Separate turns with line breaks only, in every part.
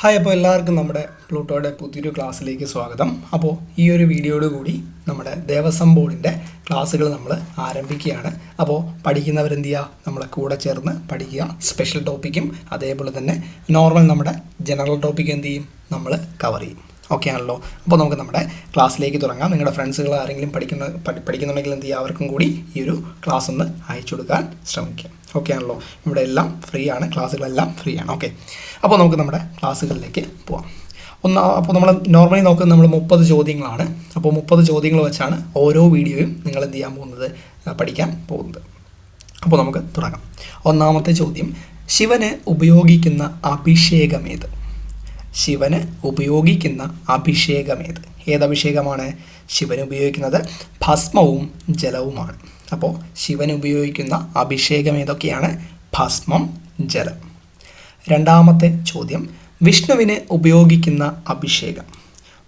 Hi അപ്പോൾ എല്ലാവർക്കും നമ്മുടെ പ്ലൂട്ടോയുടെ പുതിയൊരു ക്ലാസ്സിലേക്ക് സ്വാഗതം. അപ്പോൾ ഈ ഒരു വീഡിയോയോട് കൂടി നമ്മുടെ ദേവസ്വം ബോർഡിന്റെ ക്ലാസ്സുകൾ നമ്മൾ ആരംഭിക്കുകയാണ്. അപ്പോൾ പഠിക്കുന്നവരെന്ത് ചെയ്യുക നമ്മളെ കൂടെ ചേർന്ന് പഠിക്കുക. സ്പെഷ്യൽ ടോപ്പിക്കും അതേപോലെ തന്നെ നോർമൽ നമ്മുടെ ജനറൽ ടോപ്പിക് എന്ത് ചെയ്യും? നമ്മൾ കവർ ചെയ്യും. ഓക്കെ ആണല്ലോ അപ്പോൾ നമുക്ക് നമ്മുടെ ക്ലാസ്സിലേക്ക് തുടങ്ങാം. നിങ്ങളുടെ ഫ്രണ്ട്സുകൾ ആരെങ്കിലും പഠിക്കുന്ന പഠി- പഠിക്കുന്നുണ്ടെങ്കിൽ എന്ത് ചെയ്യുക? അവർക്കും കൂടി ഈ ഒരു ക്ലാസ് ഒന്ന് അയച്ചു കൊടുക്കാൻ ശ്രമിക്കാം ഓക്കെ ആണല്ലോ? ഇവിടെ എല്ലാം ഫ്രീ ആണ്. ക്ലാസ്സുകളെല്ലാം ഫ്രീ ആണ്. ഓക്കെ അപ്പോൾ നമുക്ക് നമ്മുടെ ക്ലാസ്സുകളിലേക്ക് പോവാം. ഒന്ന് അപ്പോൾ നമ്മൾ നോർമലി നോക്കുന്നത് നമ്മൾ മുപ്പത് ചോദ്യങ്ങളാണ്. അപ്പോൾ മുപ്പത് ചോദ്യങ്ങൾ വെച്ചാണ് ഓരോ വീഡിയോയും നിങ്ങൾ എന്ത് ചെയ്യാൻ പോകുന്നത്? പഠിക്കാൻ പോകുന്നത്. അപ്പോൾ നമുക്ക് തുടങ്ങാം. ഒന്നാമത്തെ ചോദ്യം. ശിവന് ഉപയോഗിക്കുന്ന അഭിഷേകമേത്? ശിവന് ഉപയോഗിക്കുന്ന അഭിഷേകമേത്? ഏതഭിഷേകമാണ് ശിവൻ ഉപയോഗിക്കുന്നത്? ഭസ്മവും ജലവുമാണ്. അപ്പോൾ ശിവൻ ഉപയോഗിക്കുന്ന അഭിഷേകം ഏതൊക്കെയാണ് ഭസ്മം ജലം. രണ്ടാമത്തെ ചോദ്യം. വിഷ്ണുവിന് ഉപയോഗിക്കുന്ന അഭിഷേകം.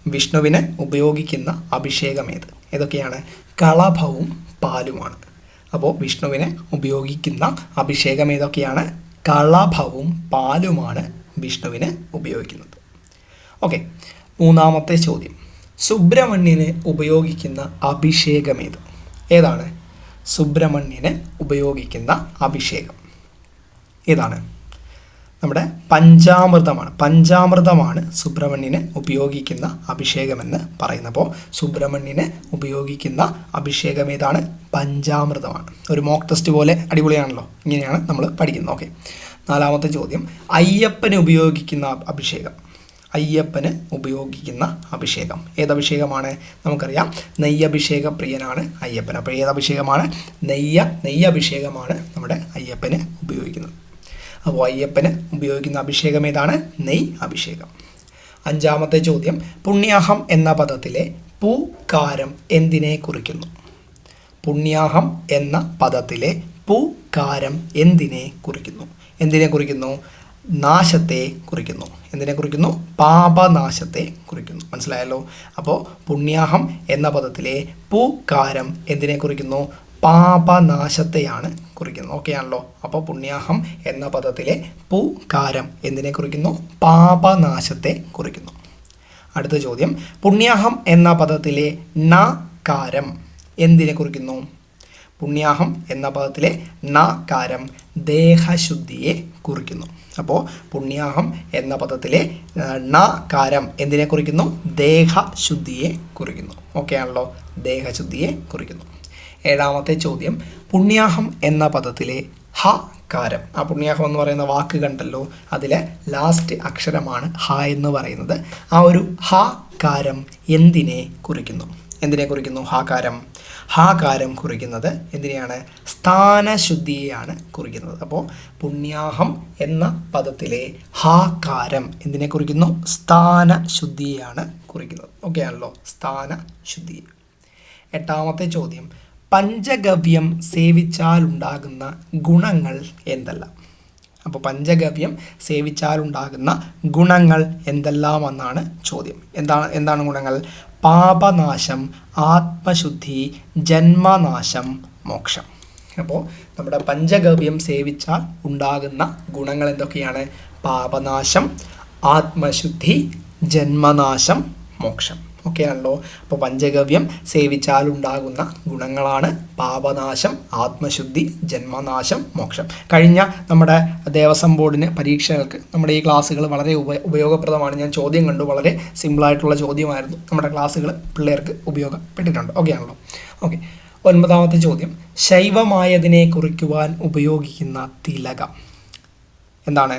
വിഷ്ണുവിന് ഉപയോഗിക്കുന്ന അഭിഷേകം ഏത് ഏതൊക്കെയാണ്? കളഭവും പാലുമാണ്. അപ്പോൾ വിഷ്ണുവിന് ഉപയോഗിക്കുന്ന അഭിഷേകം ഏതൊക്കെയാണ് കളഭവും പാലുമാണ് വിഷ്ണുവിന് ഉപയോഗിക്കുന്നത്. ഓക്കെ മൂന്നാമത്തെ ചോദ്യം. സുബ്രഹ്മണ്യന് ഉപയോഗിക്കുന്ന അഭിഷേകം ഏത് ഏതാണ്? സുബ്രഹ്മണ്യന് ഉപയോഗിക്കുന്ന അഭിഷേകം. ഏതാണ്? നമ്മുടെ പഞ്ചാമൃതമാണ്. പഞ്ചാമൃതമാണ് സുബ്രഹ്മണ്യന് ഉപയോഗിക്കുന്ന അഭിഷേകമെന്ന് പറയുന്നപ്പോൾ സുബ്രഹ്മണ്യന് ഉപയോഗിക്കുന്ന അഭിഷേകം ഏതാണ് പഞ്ചാമൃതമാണ്. ഒരു മോക്ക് ടെസ്റ്റ് പോലെ അടിപൊളിയാണല്ലോ. ഇങ്ങനെയാണ് നമ്മൾ പഠിക്കുന്നത്. ഓക്കെ നാലാമത്തെ ചോദ്യം. അയ്യപ്പന് ഉപയോഗിക്കുന്ന അഭിഷേകം. അയ്യപ്പന് ഉപയോഗിക്കുന്ന അഭിഷേകം. ഏതഭിഷേകമാണ്? നമുക്കറിയാം. നെയ്യഭിഷേക പ്രിയനാണ് അയ്യപ്പൻ. അപ്പോൾ ഏതഭിഷേകമാണ്? നെയ്യ നെയ്യഭിഷേകമാണ് നമ്മുടെ അയ്യപ്പന് ഉപയോഗിക്കുന്നത്. അപ്പോൾ അയ്യപ്പന് ഉപയോഗിക്കുന്ന അഭിഷേകം ഏതാണ്? നെയ് അഭിഷേകം. അഞ്ചാമത്തെ ചോദ്യം. പുണ്യാഹം എന്ന പദത്തിലെ പൂക്കാരം എന്തിനെ കുറിക്കുന്നു? പുണ്യാഹം എന്ന പദത്തിലെ പൂക്കാരം എന്തിനെ കുറിക്കുന്നു? എന്തിനെ കുറിക്കുന്നു? നാശത്തെ കുറിക്കുന്നു. എന്തിനെ കുറിക്കുന്നു? പാപനാശത്തെ കുറിക്കുന്നു. മനസ്സിലായല്ലോ? അപ്പോൾ പുണ്യാഹം എന്ന പദത്തിലെ പൂക്കാരം എന്തിനെ കുറിക്കുന്നു? പാപനാശത്തെയാണ് കുറിക്കുന്നത് ഓക്കെ ആണല്ലോ? അപ്പോൾ പുണ്യാഹം എന്ന പദത്തിലെ പൂക്കാരം എന്തിനെ കുറിക്കുന്നു? പാപനാശത്തെ കുറിക്കുന്നു. അടുത്ത ചോദ്യം. പുണ്യാഹം എന്ന പദത്തിലെ നകാരം എന്തിനെ കുറിക്കുന്നു? പുണ്യാഹം എന്ന പദത്തിലെ നകാരം ദേഹശുദ്ധിയെ കുറിക്കുന്നു. അപ്പോൾ പുണ്യാഹം എന്ന പദത്തിലെ ണ കാരം എന്തിനെ കുറിക്കുന്നു? ദേഹശുദ്ധിയെ കുറിക്കുന്നു. ഓക്കെ ആണല്ലോ? ദേഹശുദ്ധിയെ കുറിക്കുന്നു. ഏഴാമത്തെ ചോദ്യം. പുണ്യാഹം എന്ന പദത്തിലെ ഹ കാരം. ആ പുണ്യാഹം എന്ന് പറയുന്ന വാക്ക് കണ്ടല്ലോ? അതിലെ ലാസ്റ്റ് അക്ഷരമാണ് ഹ എന്ന് പറയുന്നത്. ആ ഒരു ഹ കാരം എന്തിനെ കുറിക്കുന്നു? എന്തിനെ കുറിക്കുന്നു? ഹാകാരം ഹാകാരം കുറിക്കുന്നത് എന്തിനെയാണ്? സ്ഥാനശുദ്ധിയെയാണ് കുറിക്കുന്നത്. അപ്പോൾ പുണ്യാഹം എന്ന പദത്തിലെ ഹാകാരം എന്തിനെ കുറിക്കുന്നു? സ്ഥാനശുദ്ധിയെയാണ് കുറിക്കുന്നത്. ഓക്കെ ആണല്ലോ. സ്ഥാനശുദ്ധി. എട്ടാമത്തെ ചോദ്യം. പഞ്ചഗവ്യം സേവിച്ചാലുണ്ടാകുന്ന ഗുണങ്ങൾ എന്തെല്ലാം? അപ്പോൾ പഞ്ചഗവ്യം സേവിച്ചാലുണ്ടാകുന്ന ഗുണങ്ങൾ എന്തെല്ലാമെന്നാണ് ചോദ്യം. എന്താണ് എന്താണ് ഗുണങ്ങൾ? പാപനാശം ആത്മശുദ്ധി ജന്മനാശം മോക്ഷം. അപ്പോൾ നമ്മുടെ പഞ്ചഗവ്യം സേവിച്ചാൽ ഉണ്ടാകുന്ന ഗുണങ്ങൾ എന്തൊക്കെയാണ്? പാപനാശം ആത്മശുദ്ധി ജന്മനാശം മോക്ഷം. ഓക്കെ ആണല്ലോ അപ്പോൾ പഞ്ചഗവ്യം സേവിച്ചാൽ ഉണ്ടാകുന്ന ഗുണങ്ങളാണ് പാപനാശം ആത്മശുദ്ധി ജന്മനാശം മോക്ഷം. കഴിഞ്ഞ നമ്മുടെ ദേവസ്വം ബോർഡിന് പരീക്ഷകൾക്ക് നമ്മുടെ ഈ ക്ലാസ്സുകൾ വളരെ ഉപ ഉപയോഗപ്രദമാണ്. ഞാൻ ചോദ്യം കണ്ടു. വളരെ സിമ്പിളായിട്ടുള്ള ചോദ്യമായിരുന്നു. നമ്മുടെ ക്ലാസ്സുകൾ പിള്ളേർക്ക് ഉപയോഗപ്പെട്ടിട്ടുണ്ട്. ഓക്കെ ആണല്ലോ ഓക്കെ. ഒൻപതാമത്തെ ചോദ്യം. ശൈവമായതിനെ കുറിക്കുവാൻ ഉപയോഗിക്കുന്ന തിലകം. എന്താണ്?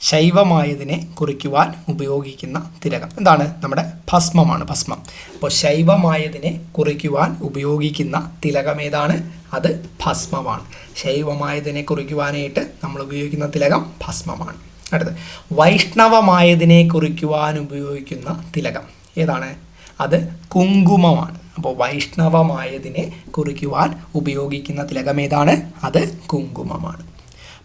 ശൈവമായതിനെ കുറിക്കുവാൻ ഉപയോഗിക്കുന്ന തിലകം. എന്താണ് നമ്മുടെ ഭസ്മമാണ് ഭസ്മം. അപ്പോൾ ശൈവമായതിനെ കുറിക്കുവാൻ ഉപയോഗിക്കുന്ന തിലകം ഏതാണ്? അത് ഭസ്മമാണ്. ശൈവമായതിനെ കുറിക്കുവാനായിട്ട് നമ്മൾ ഉപയോഗിക്കുന്ന തിലകം ഭസ്മമാണ്. അടുത്ത് വൈഷ്ണവമായതിനെ കുറിക്കുവാൻ ഉപയോഗിക്കുന്ന തിലകം ഏതാണ്? അത് കുങ്കുമമാണ്. അപ്പോൾ വൈഷ്ണവമായതിനെ കുറിക്കുവാൻ ഉപയോഗിക്കുന്ന തിലകം ഏതാണ്? അത് കുങ്കുമമാണ്.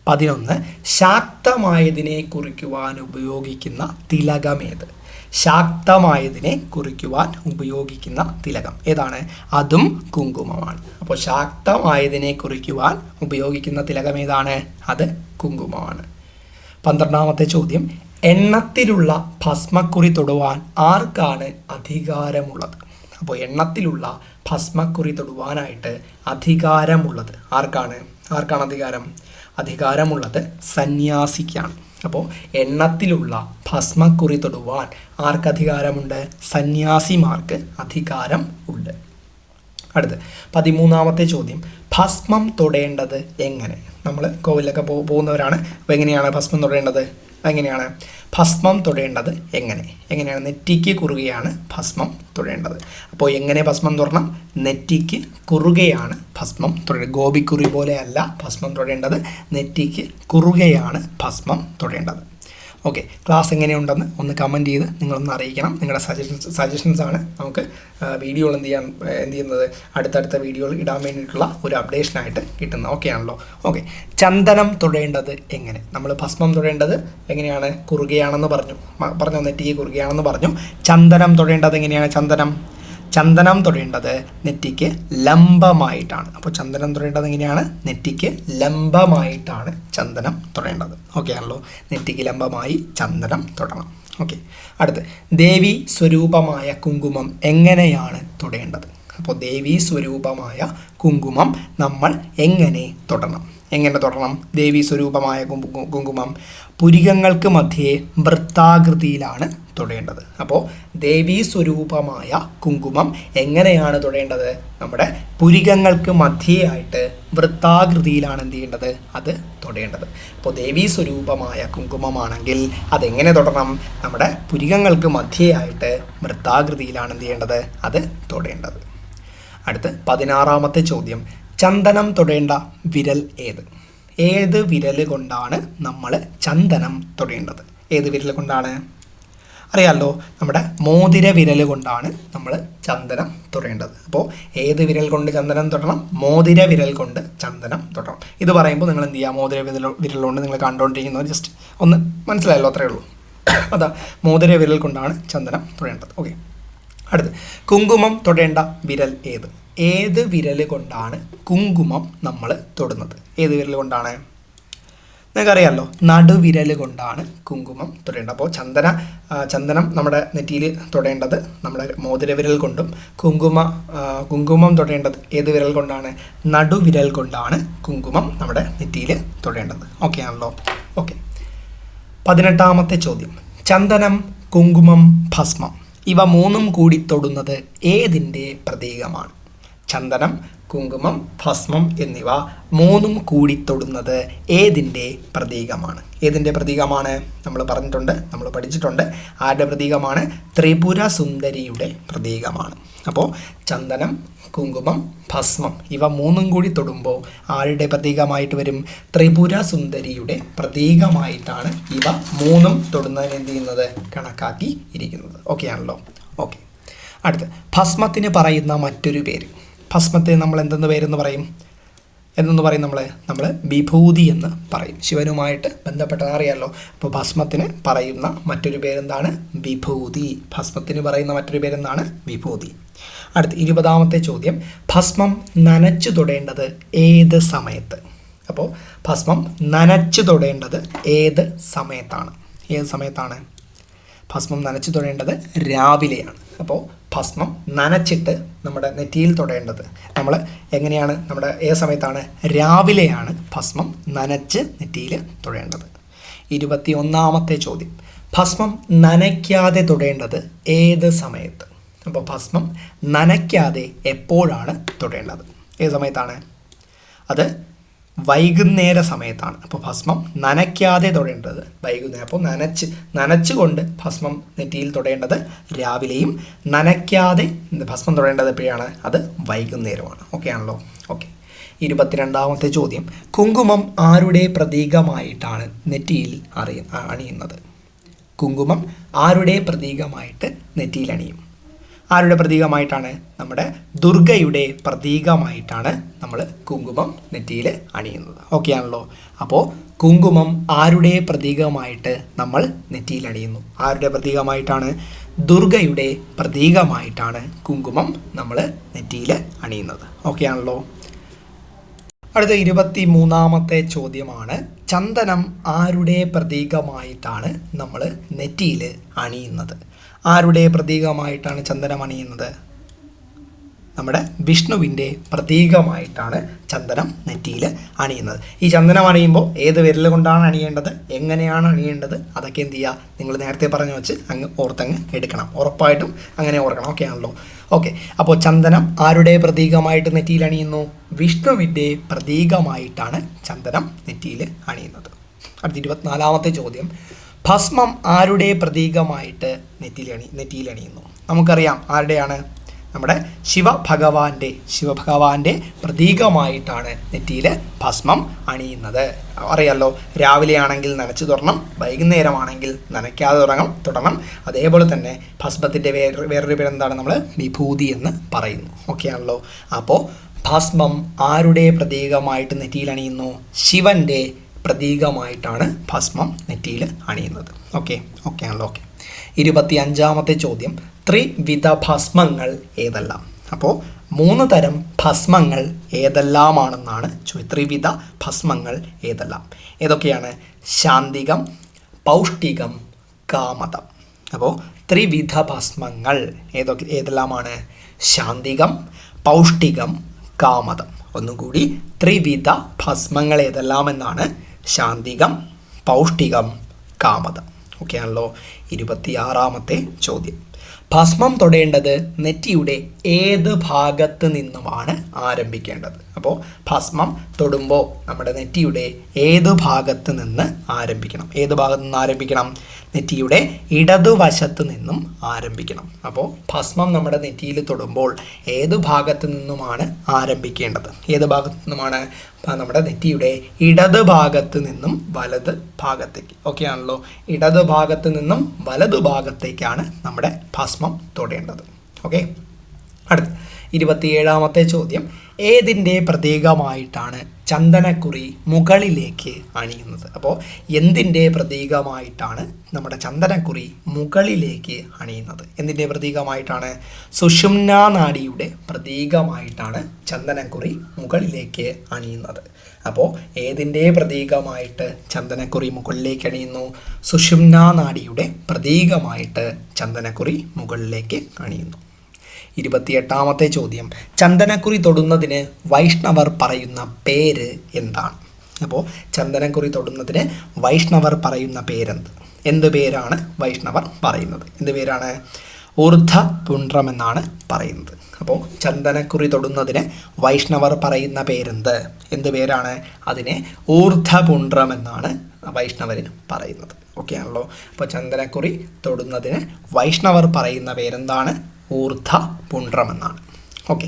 പതിനൊന്ന് ശാക്തമായതിനെ കുറിക്കുവാൻ ഉപയോഗിക്കുന്ന തിലകമേത് ശാക്തമായതിനെ കുറിക്കുവാൻ ഉപയോഗിക്കുന്ന തിലകം. ഏതാണ്? അതും കുങ്കുമമാണ്. അപ്പോൾ ശാക്തമായതിനെ കുറിക്കുവാൻ ഉപയോഗിക്കുന്ന തിലകം ഏതാണ്? അത് കുങ്കുമമാണ്. പന്ത്രണ്ടാമത്തെ ചോദ്യം. എണ്ണത്തിലുള്ള ഭസ്മക്കുറി തൊടുവാൻ ആർക്കാണ് അധികാരമുള്ളത്? അപ്പോൾ എണ്ണത്തിലുള്ള ഭസ്മക്കുറി തൊടുവാനായിട്ട് അധികാരമുള്ളത് ആർക്കാണ്? ആർക്കാണ് അധികാരം? അധികാരമുള്ളത് സന്യാസിക്കാണ്. അപ്പോൾ എണ്ണത്തിലുള്ള ഭസ്മക്കുറി തൊടുവാൻ ആർക്ക് അധികാരമുണ്ട് സന്യാസിമാർക്ക് അധികാരം ഉണ്ട്. അടുത്ത് പതിമൂന്നാമത്തെ ചോദ്യം ഭസ്മം തൊടേണ്ടത് എങ്ങനെ? നമ്മൾ കോവിലൊക്കെ പോകുന്നവരാണ്. അപ്പോൾ എങ്ങനെയാണ് ഭസ്മം തൊടേണ്ടത്? എങ്ങനെയാണ് ഭസ്മം തൊടേണ്ടത് എങ്ങനെ? എങ്ങനെയാണ് നെറ്റിക്ക് കുറുകയാണ് ഭസ്മം തൊടേണ്ടത്. അപ്പോൾ എങ്ങനെ ഭസ്മം തൊടണം? നെറ്റിക്ക് കുറുകയാണ് ഭസ്മം തൊടേണ്ടത്. ഗോപിക്കുറി പോലെയല്ല ഭസ്മം തൊടേണ്ടത്. നെറ്റിക്ക് കുറുകയാണ് ഭസ്മം തൊടേണ്ടത്. ഓക്കെ ക്ലാസ് എങ്ങനെയുണ്ടെന്ന് ഒന്ന് കമന്റ് ചെയ്ത് നിങ്ങളൊന്ന് അറിയിക്കണം. നിങ്ങളുടെ സജഷൻസ് സജഷൻസാണ് നമുക്ക് വീഡിയോകൾ എന്ത് ചെയ്യാൻ എന്ത് ചെയ്യുന്നത്? അടുത്തടുത്ത വീഡിയോകൾ ഇടാൻ വേണ്ടിയിട്ടുള്ള ഒരു അപ്ഡേഷനായിട്ട് കിട്ടുന്നത് ഓക്കെ ആണല്ലോ. ഓക്കെ ചന്ദനം തൊടേണ്ടത് എങ്ങനെ? നമ്മൾ ഭസ്മം തൊടേണ്ടത് എങ്ങനെയാണ്? കുറുകയാണെന്ന് പറഞ്ഞു. പറഞ്ഞു നെറ്റിക്ക് കുറുകയാണെന്ന് പറഞ്ഞു. ചന്ദനം തൊടേണ്ടത് എങ്ങനെയാണ് ചന്ദനം? ചന്ദനം തൊടേണ്ടത് നെറ്റിക്ക് ലംബമായിട്ടാണ്. അപ്പോൾ ചന്ദനം തൊടേണ്ടത് എങ്ങനെയാണ്? നെറ്റിക്ക് ലംബമായിട്ടാണ് ചന്ദനം തൊടേണ്ടത്. ഓക്കെ ആണല്ലോ? നെറ്റിക്ക് ലംബമായി ചന്ദനം തൊടണം. ഓക്കെ അടുത്ത് ദേവി സ്വരൂപമായ കുങ്കുമം എങ്ങനെയാണ് തൊടേണ്ടത്? അപ്പോൾ ദേവി സ്വരൂപമായ കുങ്കുമം നമ്മൾ എങ്ങനെ തൊടണം? എങ്ങനെ തൊടണം? ദേവി സ്വരൂപമായ കുങ്കുമം പുരികങ്ങൾക്ക് മധ്യേ വൃത്താകൃതിയിലാണ് തൊടേണ്ടത്. അപ്പോൾ ദേവീ സ്വരൂപമായ കുങ്കുമം എങ്ങനെയാണ് തൊടേണ്ടത്? നമ്മുടെ പുരികങ്ങൾക്ക് മധ്യയായിട്ട് വൃത്താകൃതിയിലാണ് എന്ത് ചെയ്യേണ്ടത്? അത് തൊടേണ്ടത്. അപ്പോൾ ദേവീ സ്വരൂപമായ കുങ്കുമമാണെങ്കിൽ അതെങ്ങനെ തൊടണം? നമ്മുടെ പുരികങ്ങൾക്ക് മധ്യയായിട്ട് വൃത്താകൃതിയിലാണ് എന്ത് ചെയ്യേണ്ടത്? അത് തൊടേണ്ടത്. അടുത്ത് പതിനാറാമത്തെ ചോദ്യം. ചന്ദനം തൊടേണ്ട വിരൽ ഏത്? ഏത് വിരൽ കൊണ്ടാണ് നമ്മൾ ചന്ദനം തൊടേണ്ടത്? ഏത് വിരൽ കൊണ്ടാണ്? അറിയാമല്ലോ നമ്മുടെ മോതിര വിരൽ കൊണ്ടാണ് നമ്മൾ ചന്ദനം തൊടേണ്ടത്. അപ്പോൾ ഏത് വിരൽ കൊണ്ട് ചന്ദനം തുടരണം മോതിര വിരൽ കൊണ്ട് ചന്ദനം തുടരണം ഇത് പറയുമ്പോൾ നിങ്ങൾ എന്ത് ചെയ്യുക മോതിര വിരൽ വിരൽ കൊണ്ട് നിങ്ങൾ കണ്ടുകൊണ്ടിരിക്കുന്നത് ജസ്റ്റ് ഒന്ന് മനസ്സിലായല്ലോ അത്രയേ ഉള്ളൂ. അതാ മോതിര വിരൽ കൊണ്ടാണ് ചന്ദനം തൊടേണ്ടത്. ഓക്കെ അടുത്ത് കുങ്കുമം തൊടേണ്ട വിരൽ ഏത്? ഏത് വിരൽ കൊണ്ടാണ് കുങ്കുമം നമ്മൾ തൊടുന്നത്? ഏത് വിരൽ കൊണ്ടാണ്? നിങ്ങൾക്കറിയാമല്ലോ നടുവിരൽ കൊണ്ടാണ് കുങ്കുമം തൊടേണ്ടത്. അപ്പോൾ ചന്ദന ചന്ദനം നമ്മുടെ നെറ്റിയിൽ തൊടേണ്ടത് നമ്മുടെ മോതിരവിരൽ കൊണ്ടും കുങ്കുമ കുങ്കുമം തൊടേണ്ടത് ഏത് വിരൽ കൊണ്ടാണ്? നടുവിരൽ കൊണ്ടാണ് കുങ്കുമം നമ്മുടെ നെറ്റിയിൽ തൊടേണ്ടത്. ഓക്കെ ആണല്ലോ. ഓക്കെ പതിനെട്ടാമത്തെ ചോദ്യം. ചന്ദനം കുങ്കുമം ഭസ്മം ഇവ മൂന്നും കൂടി തൊടുന്നത് ഏതിന്റെ പ്രതീകമാണ്? ചന്ദനം കുങ്കുമം ഭസ്മം എന്നിവ മൂന്നും കൂടി തൊടുന്നത് ഏതിന്റെ പ്രതീകമാണ്? ഏതിന്റെ പ്രതീകമാണ്? നമ്മൾ പറഞ്ഞിട്ടുണ്ട് നമ്മൾ പഠിച്ചിട്ടുണ്ട്. ആരുടെ പ്രതീകമാണ്? ത്രിപുര സുന്ദരിയുടെ പ്രതീകമാണ്. അപ്പോൾ ചന്ദനം കുങ്കുമം ഭസ്മം ഇവ മൂന്നും കൂടി തൊടുമ്പോൾ ആരുടെ പ്രതീകമായിട്ട് വരും? ത്രിപുര സുന്ദരിയുടെ പ്രതീകമായിട്ടാണ് ഇവ മൂന്നും തൊടുന്നതിന് എന്ത് ചെയ്യുന്നത്? കണക്കാക്കി ഇരിക്കുന്നത് ഓക്കെ. ആണല്ലോ ഓക്കെ അടുത്ത് ഭസ്മത്തിന് പറയുന്ന മറ്റൊരു പേര്. ഭസ്മത്തെ നമ്മൾ എന്തെന്ന് പേരെന്ന് പറയും? എന്തെന്ന് പറയും നമ്മൾ നമ്മൾ വിഭൂതി എന്ന് പറയും. ശിവനുമായിട്ട് ബന്ധപ്പെട്ടത് അറിയാമല്ലോ അപ്പോൾ ഭസ്മത്തിന് പറയുന്ന മറ്റൊരു പേരെന്താണ്? വിഭൂതി. ഭസ്മത്തിന് പറയുന്ന മറ്റൊരു പേരെന്താണ്? വിഭൂതി. അടുത്ത് ഇരുപതാമത്തെ ചോദ്യം. ഭസ്മം നനച്ചു തൊടേണ്ടത് ഏത് സമയത്ത്? അപ്പോൾ ഭസ്മം നനച്ചു തൊടേണ്ടത് ഏത് സമയത്താണ്? ഏത് സമയത്താണ്? ഭസ്മം നനച്ചു തൊഴേണ്ടത് രാവിലെയാണ്. അപ്പോൾ ഭസ്മം നനച്ചിട്ട് നമ്മുടെ നെറ്റിയിൽ തൊടേണ്ടത്. നമ്മൾ എങ്ങനെയാണ് നമ്മുടെ ഏത് സമയത്താണ് രാവിലെയാണ് ഭസ്മം നനച്ച് നെറ്റിയിൽ തൊഴേണ്ടത് ഇരുപത്തി ഒന്നാമത്തെ ചോദ്യം. ഭസ്മം നനയ്ക്കാതെ തൊടേണ്ടത് ഏത് സമയത്ത്? അപ്പോൾ ഭസ്മം നനയ്ക്കാതെ എപ്പോഴാണ് തൊടേണ്ടത്? ഏത് സമയത്താണ്. അത് വൈകുന്നേര സമയത്താണ് അപ്പോൾ ഭസ്മം നനയ്ക്കാതെ തൊടേണ്ടത്. വൈകുന്നേരം. അപ്പോൾ നനച്ച് നനച്ചുകൊണ്ട് ഭസ്മം നെറ്റിയിൽ തൊടേണ്ടത് രാവിലെയും നനയ്ക്കാതെ ഭസ്മം തൊടേണ്ടത് എപ്പോഴാണ്? അത് വൈകുന്നേരമാണ്. ഓക്കെ ആണല്ലോ? ഓക്കെ ഇരുപത്തിരണ്ടാമത്തെ ചോദ്യം. കുങ്കുമം ആരുടെ പ്രതീകമായിട്ടാണ് നെറ്റിയിൽ അറിയ അണിയുന്നത്? കുങ്കുമം ആരുടെ പ്രതീകമായിട്ട് നെറ്റിയിൽ അണിയും? ആരുടെ പ്രതീകമായിട്ടാണ്? നമ്മുടെ ദുർഗയുടെ പ്രതീകമായിട്ടാണ് നമ്മൾ കുങ്കുമം നെറ്റിയിൽ അണിയുന്നത്. ഓക്കെ ആണല്ലോ? അപ്പോൾ കുങ്കുമം ആരുടെ പ്രതീകമായിട്ട് നമ്മൾ നെറ്റിയിൽ അണിയുന്നു? ആരുടെ പ്രതീകമായിട്ടാണ്? ദുർഗയുടെ പ്രതീകമായിട്ടാണ് കുങ്കുമം നമ്മൾ നെറ്റിയിൽ അണിയുന്നത്. ഓക്കെ ആണല്ലോ? അടുത്ത ഇരുപത്തി മൂന്നാമത്തെ ചോദ്യമാണ് ചന്ദനം ആരുടെ പ്രതീകമായിട്ടാണ് നമ്മൾ നെറ്റിയിൽ അണിയുന്നത്? ആരുടെ പ്രതീകമായിട്ടാണ് ചന്ദനം അണിയുന്നത് നമ്മുടെ വിഷ്ണുവിന്റെ പ്രതീകമായിട്ടാണ് ചന്ദനം നെറ്റിയിൽ അണിയുന്നത്. ഈ ചന്ദനം അണിയുമ്പോൾ ഏത് വിരൽ കൊണ്ടാണ് അണിയേണ്ടത്? എങ്ങനെയാണ് അണിയേണ്ടത്? അതൊക്കെ എന്ത് ചെയ്യുക? നിങ്ങൾ നേരത്തെ പറഞ്ഞു വെച്ച് അങ്ങ് ഓർത്തങ്ങ് എടുക്കണം. ഉറപ്പായിട്ടും അങ്ങനെ ഓർക്കണം. ഓക്കെ ആണല്ലോ. ഓക്കെ. അപ്പോൾ ചന്ദനം ആരുടെ പ്രതീകമായിട്ട് നെറ്റിയിൽ അണിയുന്നു? വിഷ്ണുവിന്റെ പ്രതീകമായിട്ടാണ് ചന്ദനം നെറ്റിയിൽ അണിയുന്നത്. അടുത്ത ഇരുപത്തിനാലാമത്തെ ചോദ്യം. ഭസ്മം ആരുടെ പ്രതീകമായിട്ട് നെറ്റിയിലണി നെറ്റിയിലണിയുന്നു? നമുക്കറിയാം ആരുടെയാണ്? നമ്മുടെ ശിവഭഗവാന്റെ ശിവഭഗവാന്റെ പ്രതീകമായിട്ടാണ് നെറ്റിയിൽ ഭസ്മം അണിയുന്നത്. അറിയാലോ രാവിലെ ആണെങ്കിൽ നനച്ചു തുടരണം വൈകുന്നേരമാണെങ്കിൽ നനയ്ക്കാതെ തുടങ്ങണം തുടരണം അതേപോലെ തന്നെ ഭസ്മത്തിന്റെ വേറെ വേറൊരു പേരെന്താണ് നമ്മൾ വിഭൂതി എന്ന് പറയുന്നു. ഓക്കെ ആണല്ലോ. അപ്പോൾ ഭസ്മം ആരുടെ പ്രതീകമായിട്ട് നെറ്റിയിൽ അണിയുന്നു ശിവന്റെ പ്രതീകമായിട്ടാണ് ഭസ്മം നെറ്റിയിൽ അണിയുന്നത്. ഓക്കെ ഓക്കെ ആണല്ലോ ഓക്കെ ഇരുപത്തി അഞ്ചാമത്തെ ചോദ്യം. ത്രിവിധ ഭസ്മങ്ങൾ ഏതെല്ലാം? അപ്പോൾ മൂന്ന് തരം ഭസ്മങ്ങൾ ഏതെല്ലാമാണെന്നാണ് ചോദ്യം. ത്രിവിധ ഭസ്മങ്ങൾ ഏതെല്ലാം? ഏതൊക്കെയാണ്? ശാന്തികം പൗഷ്ടികം കാമതം. അപ്പോൾ ത്രിവിധ ഭസ്മങ്ങൾ ഏതൊക്കെ ഏതെല്ലാമാണ്? ശാന്തികം പൗഷ്ടികം കാമതം. ഒന്നുകൂടി ത്രിവിധ ഭസ്മങ്ങൾ ഏതെല്ലാം എന്നാണ് ശാന്തികം പൗഷ്ടികം കാമതം. ഓക്കെ ആണല്ലോ ഇരുപത്തിയാറാമത്തെ ചോദ്യം. ഭസ്മം തൊടേണ്ടത് നെറ്റിയുടെ ഏത് ഭാഗത്ത് നിന്നുമാണ് ആരംഭിക്കേണ്ടത്? അപ്പോൾ ഭസ്മം തൊടുമ്പോൾ നമ്മുടെ നെറ്റിയുടെ ഏത് ഭാഗത്ത് നിന്ന് ആരംഭിക്കണം? ഏത് ഭാഗത്ത് നിന്ന് ആരംഭിക്കണം? നെറ്റിയുടെ ഇടതുവശത്ത് നിന്നും ആരംഭിക്കണം. അപ്പോൾ ഭസ്മം നമ്മുടെ നെറ്റിയിൽ തൊടുമ്പോൾ ഏത് ഭാഗത്ത് നിന്നുമാണ് ആരംഭിക്കേണ്ടത്? ഏത് ഭാഗത്ത് നിന്നുമാണ്? നമ്മുടെ നെറ്റിയുടെ ഇടത് ഭാഗത്ത് നിന്നും വലത് ഭാഗത്തേക്ക്. ഓക്കെ ആണല്ലോ? ഇടത് ഭാഗത്ത് നിന്നും വലതു ഭാഗത്തേക്കാണ് നമ്മുടെ ഭസ്മം തൊടേണ്ടത്. ഓക്കെ അടുത്ത ഇരുപത്തിയേഴാമത്തെ ചോദ്യം. ഏതിന്റെ പ്രതീകമായിട്ടാണ് ചന്ദനക്കുറി മുകളിലേക്ക് അണിയുന്നത്? അപ്പോൾ എന്തിന്റെ പ്രതീകമായിട്ടാണ് നമ്മുടെ ചന്ദനക്കുറി മുകളിലേക്ക് അണിയുന്നത്? എന്തിന്റെ പ്രതീകമായിട്ടാണ്? സുഷുമ്നാ നാഡിയുടെ പ്രതീകമായിട്ടാണ് ചന്ദനക്കുറി മുകളിലേക്ക് അണിയുന്നത്. അപ്പോൾ ഏതിന്റെ പ്രതീകമായിട്ട് ചന്ദനക്കുറി മുകളിലേക്ക് അണിയുന്നു? സുഷുമ്നാ നാഡിയുടെ പ്രതീകമായിട്ട് ചന്ദനക്കുറി മുകളിലേക്ക് അണിയുന്നു. ഇരുപത്തിയെട്ടാമത്തെ ചോദ്യം. ചന്ദനക്കുറി തൊടുന്നതിന് വൈഷ്ണവർ പറയുന്ന പേര് എന്താണ്? അപ്പോൾ ചന്ദനക്കുറി തൊടുന്നതിന് വൈഷ്ണവർ പറയുന്ന പേരെന്ത്? എന്ത് പേരാണ് വൈഷ്ണവർ പറയുന്നത്? എന്ത് പേരാണ്? ഊർധ പുണ്ട്രമെന്നാണ് പറയുന്നത്. അപ്പോൾ ചന്ദനക്കുറി തൊടുന്നതിന് വൈഷ്ണവർ പറയുന്ന പേരെന്ത്? എന്ത് പേരാണ്? അതിനെ ഊർധപുണ്ട്രം എന്നാണ് വൈഷ്ണവരിന് പറയുന്നത്. ഓക്കെ ആണല്ലോ അപ്പോൾ ചന്ദനക്കുറി തൊടുന്നതിന് വൈഷ്ണവർ പറയുന്ന പേരെന്താണ്? ഊർധ പുണ്ട്രമെന്നാണ് ഓക്കെ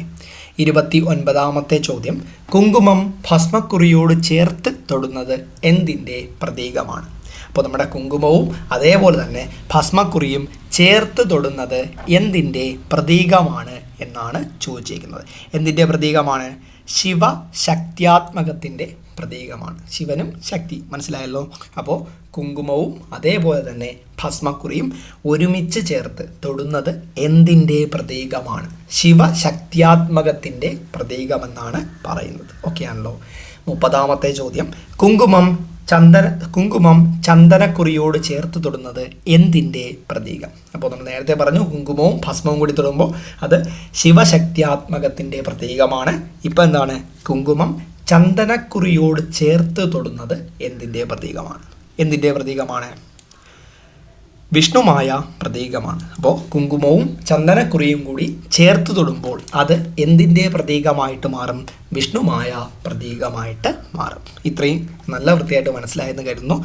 ഇരുപത്തി ഒൻപതാമത്തെ ചോദ്യം. കുങ്കുമം ഭസ്മക്കുറിയോട് ചേർത്ത് തൊടുന്നത് എന്തിന്റെ പ്രതീകമാണ്? അപ്പോൾ നമ്മുടെ കുങ്കുമവും അതേപോലെ തന്നെ ഭസ്മക്കുറിയും ചേർത്ത് തൊടുന്നത് എന്തിന്റെ പ്രതീകമാണ് എന്നാണ് ചോദിച്ചിരിക്കുന്നത്. എന്തിന്റെ പ്രതീകമാണ്? ശിവ ശക്തിയാത്മകത്തിന്റെ പ്രതീകമാണ്. ശിവനും ശക്തി. മനസ്സിലായല്ലോ? അപ്പോൾ കുങ്കുമവും അതേപോലെ തന്നെ ഭസ്മക്കുറിയും ഒരുമിച്ച് ചേർത്ത് തൊടുന്നത് എന്തിന്റെ പ്രതീകമാണ്? ശിവശക്തിയാത്മകത്തിന്റെ പ്രതീകമെന്നാണ് പറയുന്നത്. ഓക്കെ ആണല്ലോ മുപ്പതാമത്തെ ചോദ്യം. കുങ്കുമം ചന്ദന കുങ്കുമം ചന്ദനക്കുറിയോട് ചേർത്ത് തൊടുന്നത് എന്തിന്റെ പ്രതീകം? അപ്പോൾ നമ്മൾ നേരത്തെ പറഞ്ഞു കുങ്കുമവും ഭസ്മവും കൂടി തൊടുമ്പോൾ അത് ശിവശക്തിയാത്മകത്തിന്റെ പ്രതീകമാണ്. ഇപ്പം എന്താണ്? കുങ്കുമം ചന്ദനക്കുറിയോട് ചേർത്ത് തൊടുന്നത് എന്തിന്റെ പ്രതീകമാണ്? എന്തിന്റെ പ്രതീകമാണ്? വിഷ്ണുമായ പ്രതീകമാണ്. അപ്പോൾ കുങ്കുമവും ചന്ദനക്കുറിയും കൂടി ചേർത്ത് തൊടുമ്പോൾ അത് എന്തിന്റെ പ്രതീകമായിട്ട് മാറും? വിഷ്ണുമായ പ്രതീകമായിട്ട് മാറും. ഇത്രയും നല്ല വൃത്തിയായിട്ട് മനസ്സിലായെന്ന് കരുതുന്നു.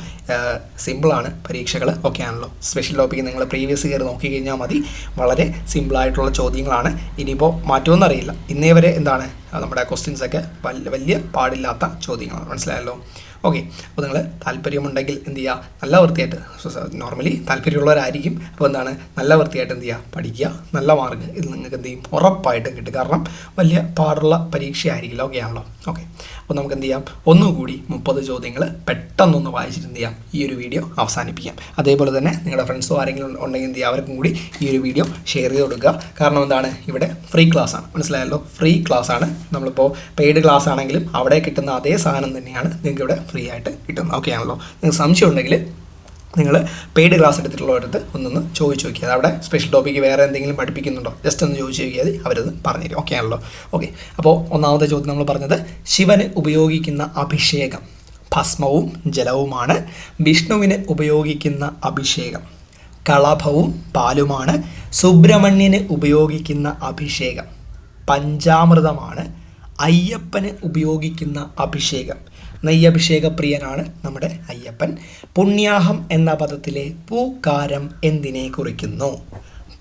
സിമ്പിളാണ് പരീക്ഷകൾ ഒക്കെ ആണല്ലോ സ്പെഷ്യൽ ടോപ്പിക്ക് നിങ്ങൾ പ്രീവിയസ് കയറി നോക്കിക്കഴിഞ്ഞാൽ മതി. വളരെ സിമ്പിളായിട്ടുള്ള ചോദ്യങ്ങളാണ്. ഇനിയിപ്പോൾ മാറ്റുമെന്ന് അറിയില്ല. ഇന്നേ വരെ എന്താണ്? നമ്മുടെ ക്വസ്റ്റ്യൻസൊക്കെ വലിയ വലിയ പാടില്ലാത്ത ചോദ്യങ്ങളാണ്. മനസ്സിലായല്ലോ? ഓക്കെ അപ്പോൾ നിങ്ങൾ താല്പര്യമുണ്ടെങ്കിൽ എന്ത് ചെയ്യുക നല്ല വൃത്തിയായിട്ട് നോർമലി താല്പര്യമുള്ളവരായിരിക്കും. അപ്പോൾ എന്താണ്? നല്ല വൃത്തിയായിട്ട് എന്ത് ചെയ്യുക പഠിക്കുക. നല്ല മാർക്ക് ഇത് നിങ്ങൾക്ക് എന്ത് ചെയ്യും? ഉറപ്പായിട്ടും കിട്ടും. കാരണം വലിയ പാടുള്ള പരീക്ഷ ആയിരിക്കില്ല ഓക്കെ ആണല്ലോ? ഓക്കെ അപ്പോൾ നമുക്ക് എന്ത് ചെയ്യാം? ഒന്നുകൂടി മുപ്പത് ചോദ്യങ്ങൾ പെട്ടെന്നൊന്ന് വായിച്ചിട്ട് എന്ത് ചെയ്യാം? ഈ ഒരു വീഡിയോ അവസാനിപ്പിക്കാം. അതേപോലെ തന്നെ നിങ്ങളുടെ ഫ്രണ്ട്സോ ആരെങ്കിലും ഉണ്ടെങ്കിൽ എന്ത് ചെയ്യുക അവർക്കും കൂടി ഈ ഒരു വീഡിയോ ഷെയർ ചെയ്ത് കൊടുക്കുക. കാരണം എന്താണ്? ഇവിടെ ഫ്രീ ക്ലാസ് ആണ്. മനസ്സിലായല്ലോ? ഫ്രീ ക്ലാസ് ആണ്. നമ്മളിപ്പോൾ പെയ്ഡ് ക്ലാസ് ആണെങ്കിലും അവിടെ കിട്ടുന്ന അതേ സാധനം തന്നെയാണ് നിങ്ങൾക്ക് ഇവിടെ ഫ്രീ ആയിട്ട് കിട്ടും. ഓക്കെ ആണല്ലോ. നിങ്ങൾക്ക് സംശയം ഉണ്ടെങ്കിൽ നിങ്ങൾ പെയ്ഡ് ക്ലാസ് എടുത്തിട്ടുള്ളവരടുത്ത് ഒന്നൊന്ന് ചോദിച്ചു നോക്കിയത് അവിടെ സ്പെഷ്യൽ ടോപ്പിക്ക് വേറെ എന്തെങ്കിലും പഠിപ്പിക്കുന്നുണ്ടോ? ജസ്റ്റ് ഒന്ന് ചോദിച്ചു നോക്കിയാൽ അവരത് പറഞ്ഞുതരും ഓക്കെ ആണല്ലോ. ഓക്കെ അപ്പോൾ ഒന്നാമത്തെ ചോദ്യം നമ്മൾ പറഞ്ഞത് ശിവന് ഉപയോഗിക്കുന്ന അഭിഷേകം ഭസ്മവും ജലവുമാണ്. വിഷ്ണുവിന് ഉപയോഗിക്കുന്ന അഭിഷേകം കളഭവും പാലുമാണ്. സുബ്രഹ്മണ്യന് ഉപയോഗിക്കുന്ന അഭിഷേകം പഞ്ചാമൃതമാണ്. അയ്യപ്പന് ഉപയോഗിക്കുന്ന അഭിഷേകം നെയ്യഭിഷേക പ്രിയനാണ് നമ്മുടെ അയ്യപ്പൻ. പുണ്യാഹം എന്ന പദത്തിലെ പൂക്കാരം എന്തിനെ കുറിക്കുന്നു?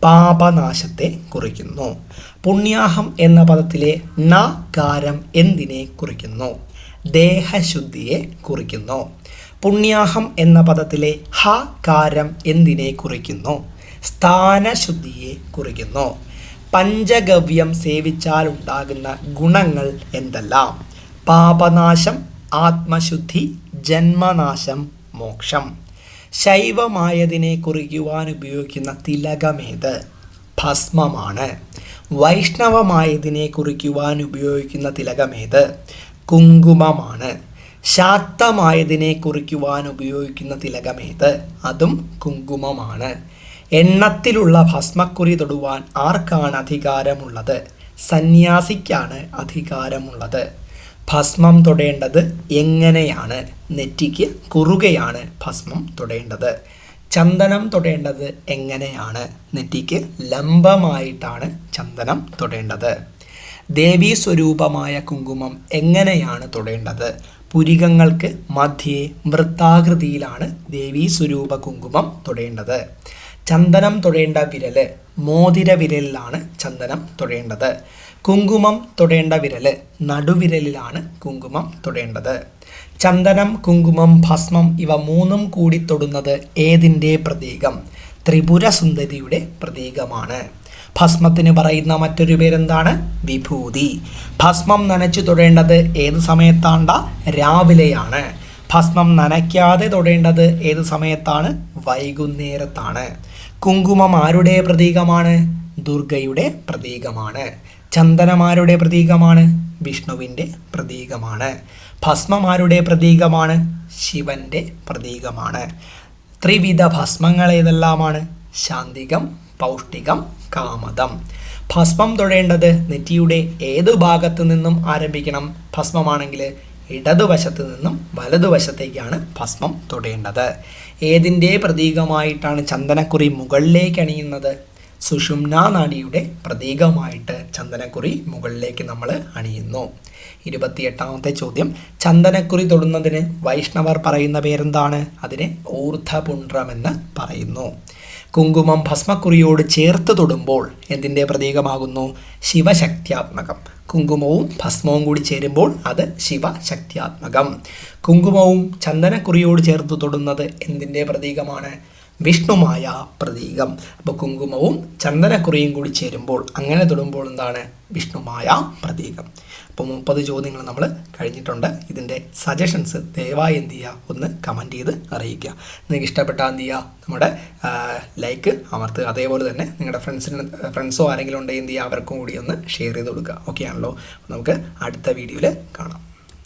പാപനാശത്തെ കുറിക്കുന്നു. പുണ്യാഹം എന്ന പദത്തിലെ നകാരം എന്തിനെ കുറിക്കുന്നു? ദേഹശുദ്ധിയെ കുറിക്കുന്നു. പുണ്യാഹം എന്ന പദത്തിലെ ഹ കാരം എന്തിനെ കുറിക്കുന്നു? സ്ഥാനശുദ്ധിയെ കുറിക്കുന്നു. പഞ്ചഗവ്യം സേവിച്ചാലുണ്ടാകുന്ന ഗുണങ്ങൾ എന്തെല്ലാം? പാപനാശം ആത്മശുദ്ധി ജന്മനാശം മോക്ഷം. ശൈവമായതിനെ കുറിക്കുവാൻ ഉപയോഗിക്കുന്ന തിലകമേത്? ഭസ്മമാണ്. വൈഷ്ണവമായതിനെ കുറിക്കുവാൻ ഉപയോഗിക്കുന്ന തിലകമേത്? കുങ്കുമമാണ്. ശാക്തമായതിനെ കുറിക്കുവാൻ ഉപയോഗിക്കുന്ന തിലകമേത്? അതും കുങ്കുമമാണ്. എണ്ണത്തിലുള്ള ഭസ്മക്കുറി തൊടുവാൻ ആർക്കാണ് അധികാരമുള്ളത്? സന്യാസിക്കാണ് അധികാരമുള്ളത്. ഭസ്മം തൊടേണ്ടത് എങ്ങനെയാണ്? നെറ്റിക്ക് കുറുകയാണ് ഭസ്മം തൊടേണ്ടത്. ചന്ദനം തൊടേണ്ടത് എങ്ങനെയാണ്? നെറ്റിക്ക് ലംബമായിട്ടാണ് ചന്ദനം തൊടേണ്ടത്. ദേവീ സ്വരൂപമായ കുങ്കുമം എങ്ങനെയാണ് തൊടേണ്ടത്? പുരികങ്ങൾക്ക് മധ്യേ വൃത്താകൃതിയിലാണ് ദേവീ സ്വരൂപ കുങ്കുമം തൊടേണ്ടത്. ചന്ദനം തൊടേണ്ട വിരൽ മോതിര വിരലിലാണ് ചന്ദനം തൊടേണ്ടത്. കുങ്കുമം തൊടേണ്ട വിരൽ. നടുവിരലിലാണ് കുങ്കുമം തൊടേണ്ടത്. ചന്ദനം കുങ്കുമം ഭസ്മം ഇവ മൂന്നും കൂടി തൊടുന്നത് ഏതിന്റെ പ്രതീകം? ത്രിപുര സുന്ദരിയുടെ പ്രതീകമാണ്. ഭസ്മത്തിന് പറയുന്ന മറ്റൊരു പേരെന്താണ്? വിഭൂതി. ഭസ്മം നനച്ചു തൊടേണ്ടത് ഏത് സമയത്താണ്ട? രാവിലെയാണ്. ഭസ്മം നനയ്ക്കാതെ തൊടേണ്ടത് ഏത് സമയത്താണ്? വൈകുന്നേരത്താണ്. കുങ്കുമം ആരുടെ പ്രതീകമാണ്? ദുർഗയുടെ പ്രതീകമാണ്. ചന്ദനമാരുടെ പ്രതീകമാണ് വിഷ്ണുവിന്റെ പ്രതീകമാണ് ഭസ്മമാരുടെ പ്രതീകമാണ് ശിവന്റെ പ്രതീകമാണ്. ത്രിവിധ ഭസ്മങ്ങൾ ഏതെല്ലാമാണ്? ശാന്തികം പൗഷ്ടികം കാമതം. ഭസ്മം തൊഴേണ്ടത് നെറ്റിയുടെ ഏതു ഭാഗത്തു നിന്നും ആരംഭിക്കണം? ഭസ്മമാണെങ്കിൽ ഇടതുവശത്ത് നിന്നും വലതുവശത്തേക്കാണ് ഭസ്മം തൊടേണ്ടത്. ഏതിന്റെ പ്രതീകമായിട്ടാണ് ചന്ദനക്കുറി മുകളിലേക്ക് അണിയുന്നത്? സുഷുമ്നാ നാഡിയുടെ പ്രതീകമായിട്ട് ചന്ദനക്കുറി മുകളിലേക്ക് നമ്മൾ അണിയുന്നു. ഇരുപത്തിയെട്ടാമത്തെ ചോദ്യം. ചന്ദനക്കുറി തൊടുന്നതിന് വൈഷ്ണവർ പറയുന്ന പേരെന്താണ്? അതിനെ ഊർധപുണ്ഡ്രമെന്ന് പറയുന്നു. കുങ്കുമം ഭസ്മക്കുറിയോട് ചേർത്ത് തൊടുമ്പോൾ എന്തിന്റെ പ്രതീകമാകുന്നു? ശിവശക്തിയാത്മകം. കുങ്കുമവും ഭസ്മവും കൂടി ചേരുമ്പോൾ അത് ശിവശക്തിയാത്മകം. കുങ്കുമവും ചന്ദനക്കുറിയോട് ചേർത്ത് തൊടുന്നത് എന്തിന്റെ പ്രതീകമാണ്? വിഷ്ണുമായ പ്രതീകം. അപ്പോൾ കുങ്കുമവും ചന്ദനക്കുറിയും കൂടി ചേരുമ്പോൾ അങ്ങനെ തൊടുമ്പോൾ എന്താണ്? വിഷ്ണുമായ പ്രതീകം. അപ്പോൾ മുപ്പത് ചോദ്യങ്ങൾ നമ്മൾ കഴിഞ്ഞിട്ടുണ്ട്. ഇതിന്റെ സജഷൻസ് ദയവായി എന്ത് ചെയ്യുക? ഒന്ന് കമന്റ് ചെയ്ത് അറിയിക്കുക. നിങ്ങൾക്ക് ഇഷ്ടപ്പെട്ടാൽ എന്ത് ചെയ്യുക? നമ്മുടെ ലൈക്ക് അമർത്തുക. അതേപോലെ തന്നെ നിങ്ങളുടെ ഫ്രണ്ട്സിന് ഫ്രണ്ട്സോ ആരെങ്കിലും ഉണ്ടെങ്കിൽ എന്ത് ചെയ്യുക? അവർക്കും കൂടി ഒന്ന് ഷെയർ ചെയ്ത് കൊടുക്കുക. ഓക്കെ ആണല്ലോ? നമുക്ക് അടുത്ത വീഡിയോയിൽ കാണാം.